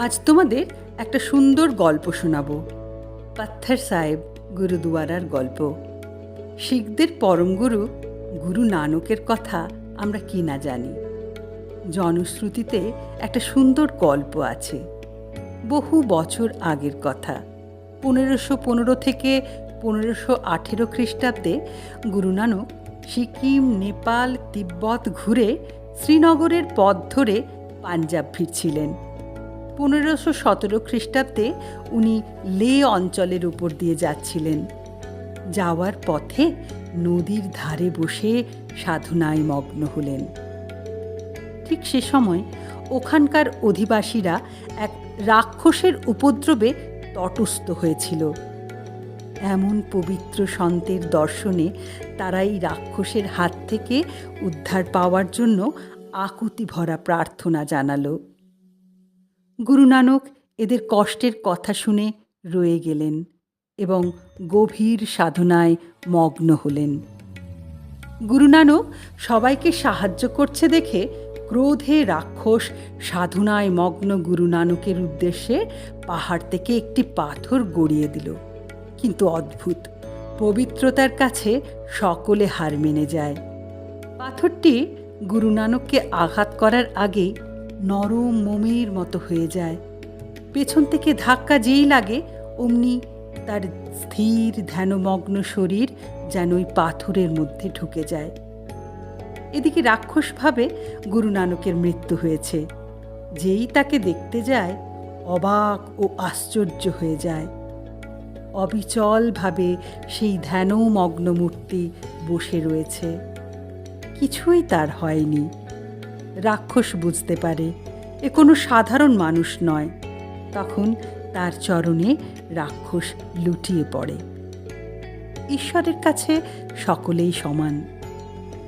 আজ তোমাদের একটা সুন্দর গল্প শোনাবো। পাত্থর সাহেব গুরুদুয়ারার গল্প। শিখদের পরম গুরু গুরু নানকের কথা আমরা কি না জানি। জনশ্রুতিতে একটা সুন্দর গল্প আছে। বহু বছর আগের কথা। পনেরোশো পনেরো থেকে পনেরোশো আঠেরো খ্রিস্টাব্দে গুরু নানক সিকিম, নেপাল, তিব্বত ঘুরে শ্রীনগরের পথ ধরে পাঞ্জাব ফিরছিলেন। পনেরোশো সতেরো খ্রিস্টাব্দে উনি লে অঞ্চলের উপর দিয়ে যাচ্ছিলেন। যাওয়ার পথে নদীর ধারে বসে সাধনায় মগ্ন হলেন। ঠিক সে সময় ওখানকার অধিবাসীরা এক রাক্ষসের উপদ্রবে তটস্থ হয়েছিল। এমন পবিত্র সন্তের দর্শনে তারা এই রাক্ষসের হাত থেকে উদ্ধার পাওয়ার জন্য আকুতি ভরা প্রার্থনা জানালো। গুরু নানক এদের কষ্টের কথা শুনে রয়ে গেলেন এবং গভীর সাধনায় মগ্ন হলেন। গুরু নানক সবাইকে সাহায্য করছে দেখে ক্রোধে রাক্ষস সাধনায় মগ্ন গুরু নানকের উদ্দেশ্যে পাহাড় থেকে একটি পাথর গড়িয়ে দিল। কিন্তু অদ্ভুত, পবিত্রতার কাছে সকলে হার মেনে যায়। পাথরটি গুরু নানককে আঘাত করার আগেই নরম মোমের মতো হয়ে যায়। পেছন থেকে ধাক্কা যেই লাগে, অমনি তার স্থির ধ্যানমগ্ন শরীর যেন ওই পাথরের মধ্যে ঢুকে যায়। এদিকে রাক্ষস ভাবে গুরু নানকের মৃত্যু হয়েছে। যেই তাকে দেখতে যায়, অবাক ও আশ্চর্য হয়ে যায়। অবিচলভাবে সেই ধ্যানমগ্ন মূর্তি বসে রয়েছে। কিছুই তার হয়নি। রাক্ষস বুঝতে পারে, এ কোনো সাধারণ মানুষ নয়। তখন তার চরণে রাক্ষস লুটিয়ে পড়ে। ঈশ্বরের কাছে সকলেই সমান।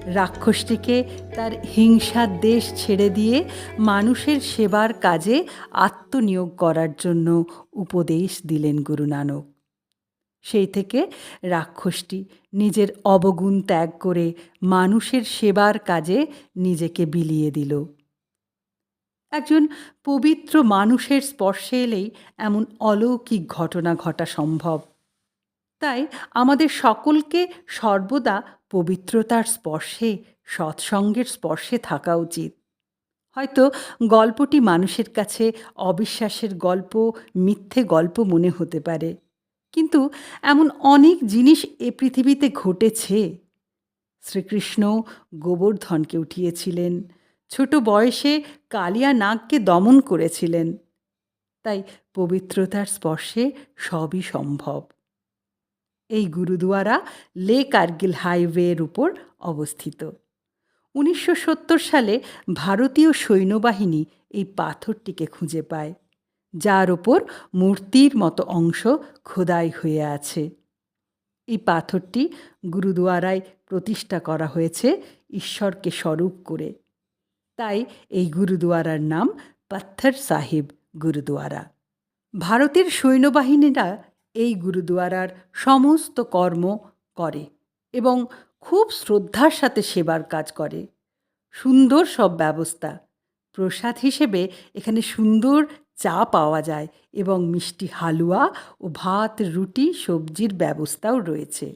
রাক্ষসটিকে তার হিংসার দেশ ছেড়ে দিয়ে মানুষের সেবার কাজে আত্মনিয়োগ করার জন্য উপদেশ দিলেন গুরু নানক সেই থেকে রাক্ষসটি নিজের অবগুণ ত্যাগ করে মানুষের সেবার কাজে নিজেকে বিলিয়ে দিল। একজন পবিত্র মানুষের স্পর্শে এলেই এমন অলৌকিক ঘটনা ঘটা সম্ভব। তাই আমাদের সকলকে সর্বদা পবিত্রতার স্পর্শে, সৎসঙ্গের স্পর্শে থাকা উচিত। হয়তো গল্পটি মানুষের কাছে অবিশ্বাসের গল্প, মিথ্যে গল্প মনে হতে পারে। কিন্তু এমন অনেক জিনিস এ পৃথিবীতে ঘটেছে। শ্রীকৃষ্ণ গোবর্ধনকে উঠিয়েছিলেন। ছোট বয়সে কালিয়া নাগকে দমন করেছিলেন। তাই পবিত্রতার স্পর্শে সবই সম্ভব। এই গুরুদুয়ারা লে কার্গিল হাইওয়ের উপর অবস্থিত। উনিশশো সত্তর সালে ভারতীয় সৈন্যবাহিনী এই পাথরটিকে খুঁজে পায়। যার ওপর মূর্তির মতো অংশ খোদাই হয়ে আছে। এই পাথরটি গুরুদুয়ারায় প্রতিষ্ঠা করা হয়েছে ঈশ্বরকে স্বরূপ করে। তাই এই গুরুদুয়ারার নাম পাত্থর সাহিব গুরুদুয়ারা। ভারতের সৈন্যবাহিনীরা এই গুরুদুয়ারার সমস্ত কর্ম করে এবং খুব শ্রদ্ধার সাথে সেবার কাজ করে। সুন্দর সব ব্যবস্থা। প্রসাদ হিসেবে এখানে সুন্দর চা পাওয়া যায় এবং মিষ্টি হালুয়া ও ভাত, রুটি, সবজির ব্যবস্থাও রয়েছে।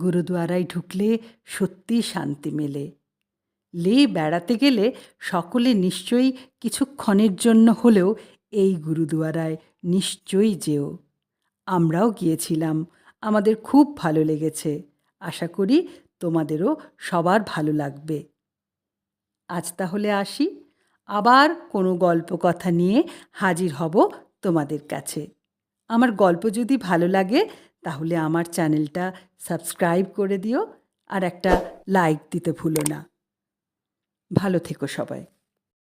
গুরুদুয়ারায় ঢুকলে সত্যি শান্তি মেলে। লে বেড়াতে গেলে সকলে নিশ্চয়ই কিছুক্ষণের জন্য হলেও এই গুরুদুয়ারায় নিশ্চয়ই যেও। আমরাও গিয়েছিলাম, আমাদের খুব ভালো লেগেছে। আশা করি তোমাদেরও সবার ভালো লাগবে। আজ তাহলে আসি। আবার কোনো গল্প কথা নিয়ে হাজির হব তোমাদের কাছে। আমার গল্প যদি ভালো লাগে, তাহলে আমার চ্যানেলটা সাবস্ক্রাইব করে দিও আর একটা লাইক দিতে ভুলো না। ভালো থেকো সবাই।